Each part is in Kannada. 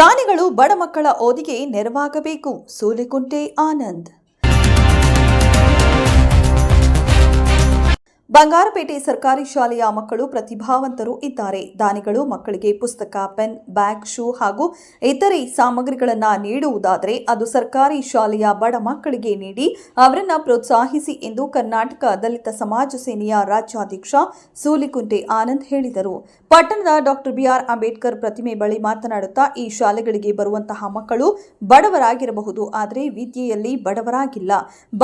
ದಾನಿಗಳು ಬಡ ಮಕ್ಕಳ ಓದಿಗೆ ನೆರವಾಗಬೇಕು. ಸೂಲೆಕುಂಟೆ ಆನಂದ್. ಬಂಗಾರಪೇಟೆ ಸರ್ಕಾರಿ ಶಾಲೆಯ ಮಕ್ಕಳು ಪ್ರತಿಭಾವಂತರು ಇದ್ದಾರೆ. ದಾನಿಗಳು ಮಕ್ಕಳಿಗೆ ಪುಸ್ತಕ, ಪೆನ್, ಬ್ಯಾಗ್, ಶೂ ಹಾಗೂ ಇತರೆ ಸಾಮಗ್ರಿಗಳನ್ನು ನೀಡುವುದಾದರೆ ಅದು ಸರ್ಕಾರಿ ಶಾಲೆಯ ಬಡ ಮಕ್ಕಳಿಗೆ ನೀಡಿ ಅವರನ್ನು ಪ್ರೋತ್ಸಾಹಿಸಿ ಎಂದು ಕರ್ನಾಟಕ ದಲಿತ ಸಮಾಜ ಸೇನೆಯ ರಾಜ್ಯಾಧ್ಯಕ್ಷ ಸೂಲಿಕುಂಟೆ ಆನಂದ್ ಹೇಳಿದರು. ಪಟ್ಟಣದ ಡಾಕ್ಟರ್ ಬಿಆರ್ ಅಂಬೇಡ್ಕರ್ ಪ್ರತಿಮೆ ಬಳಿ ಮಾತನಾಡುತ್ತಾ, ಈ ಶಾಲೆಗಳಿಗೆ ಬರುವಂತಹ ಮಕ್ಕಳು ಬಡವರಾಗಿರಬಹುದು, ಆದರೆ ವಿದ್ಯೆಯಲ್ಲಿ ಬಡವರಾಗಿಲ್ಲ.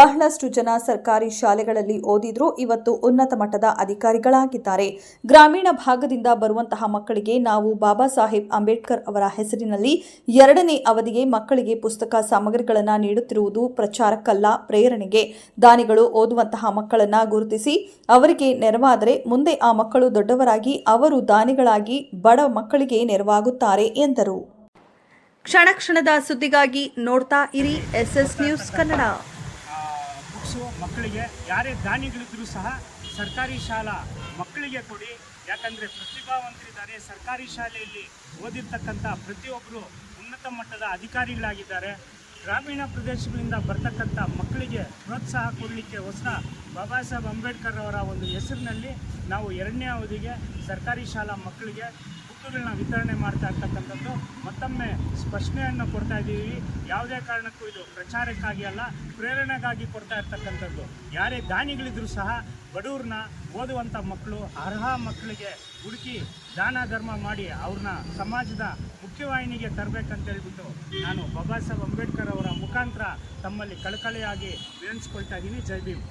ಬಹಳಷ್ಟು ಜನ ಸರ್ಕಾರಿ ಶಾಲೆಗಳಲ್ಲಿ ಓದಿದ್ರು, ಇವತ್ತು ಉನ್ನತ ಮಟ್ಟದ ಅಧಿಕಾರಿಗಳಾಗಿದ್ದಾರೆ. ಗ್ರಾಮೀಣ ಭಾಗದಿಂದ ಬರುವಂತಹ ಮಕ್ಕಳಿಗೆ ನಾವು ಬಾಬಾ ಸಾಹೇಬ್ ಅಂಬೇಡ್ಕರ್ ಅವರ ಹೆಸರಿನಲ್ಲಿ ಎರಡನೇ ಅವಧಿಗೆ ಮಕ್ಕಳಿಗೆ ಪುಸ್ತಕ ಸಾಮಗ್ರಿಗಳನ್ನು ನೀಡುತ್ತಿರುವುದು ಪ್ರಚಾರಕ್ಕಲ್ಲ, ಪ್ರೇರಣೆಗೆ. ದಾನಿಗಳು ಓದುವಂತಹ ಮಕ್ಕಳನ್ನು ಗುರುತಿಸಿ ಅವರಿಗೆ ನೆರವಾದರೆ ಮುಂದೆ ಆ ಮಕ್ಕಳು ದೊಡ್ಡವರಾಗಿ ಅವರು ದಾನಿಗಳಾಗಿ ಬಡ ಮಕ್ಕಳಿಗೆ ನೆರವಾಗುತ್ತಾರೆ ಎಂದರು. ಕ್ಷಣ ಕ್ಷಣದ ಸುದ್ದಿಗಾಗಿ ನೋಡ್ತಾ ಇರಿ ಎಸ್ಎಸ್ ನ್ಯೂಸ್ ಕನ್ನಡ. ಬುಕ್ಸು ಮಕ್ಕಳಿಗೆ, ಯಾರೇ ದಾನಿಗಳಿದ್ರೂ ಸಹ ಸರ್ಕಾರಿ ಶಾಲಾ ಮಕ್ಕಳಿಗೆ ಕೊಡಿ. ಯಾಕಂದರೆ ಪ್ರತಿಭಾವಂತರಿದ್ದಾರೆ. ಸರ್ಕಾರಿ ಶಾಲೆಯಲ್ಲಿ ಓದಿರ್ತಕ್ಕಂಥ ಪ್ರತಿಯೊಬ್ಬರು ಉನ್ನತ ಮಟ್ಟದ ಅಧಿಕಾರಿಗಳಾಗಿದ್ದಾರೆ. ಗ್ರಾಮೀಣ ಪ್ರದೇಶಗಳಿಂದ ಬರ್ತಕ್ಕಂಥ ಮಕ್ಕಳಿಗೆ ಪ್ರೋತ್ಸಾಹ ಕೊಡಲಿಕ್ಕೆ ಹೊಸ ಬಾಬಾ ಸಾಹೇಬ್ ಅಂಬೇಡ್ಕರ್ ಅವರ ಒಂದು ಹೆಸರಿನಲ್ಲಿ ನಾವು ಎರಡನೇ ಅವಧಿಗೆ ಸರ್ಕಾರಿ ಶಾಲಾ ಮಕ್ಕಳಿಗೆ ಬುಕ್ಗಳನ್ನ ವಿತರಣೆ ಮಾಡ್ತಾ ಇರ್ತಕ್ಕಂಥದ್ದು ಮತ್ತೊಮ್ಮೆ ಸ್ಪಷ್ಟನೆಯನ್ನು ಕೊಡ್ತಾ ಇದ್ದೀವಿ. ಯಾವುದೇ ಕಾರಣಕ್ಕೂ ಇದು ಪ್ರಚಾರಕ್ಕಾಗಿ ಅಲ್ಲ, ಪ್ರೇರಣೆಗಾಗಿ ಕೊಡ್ತಾ ಇರ್ತಕ್ಕಂಥದ್ದು. ಯಾರೇ ದಾನಿಗಳಿದ್ರು ಸಹ ಬಡವ್ರನ್ನ ಓದುವಂಥ ಮಕ್ಕಳು, ಅರ್ಹ ಮಕ್ಕಳಿಗೆ ಹುಡುಕಿ ದಾನ ಧರ್ಮ ಮಾಡಿ ಅವ್ರನ್ನ ಸಮಾಜದ ಮುಖ್ಯವಾಹಿನಿಗೆ ತರಬೇಕಂತ ಹೇಳ್ಬಿಟ್ಟು ನಾನು ಬಾಬಾ ಸಾಹೇಬ್ ಅಂಬೇಡ್ಕರ್ ಅವರ ಮುಖಾಂತರ ತಮ್ಮಲ್ಲಿ ಕಳಕಳಿಯಾಗಿ ವಿನಿಸ್ಕೊಳ್ತಾ ಇದ್ದೀನಿ. ಜೈ ಭೀಮ್.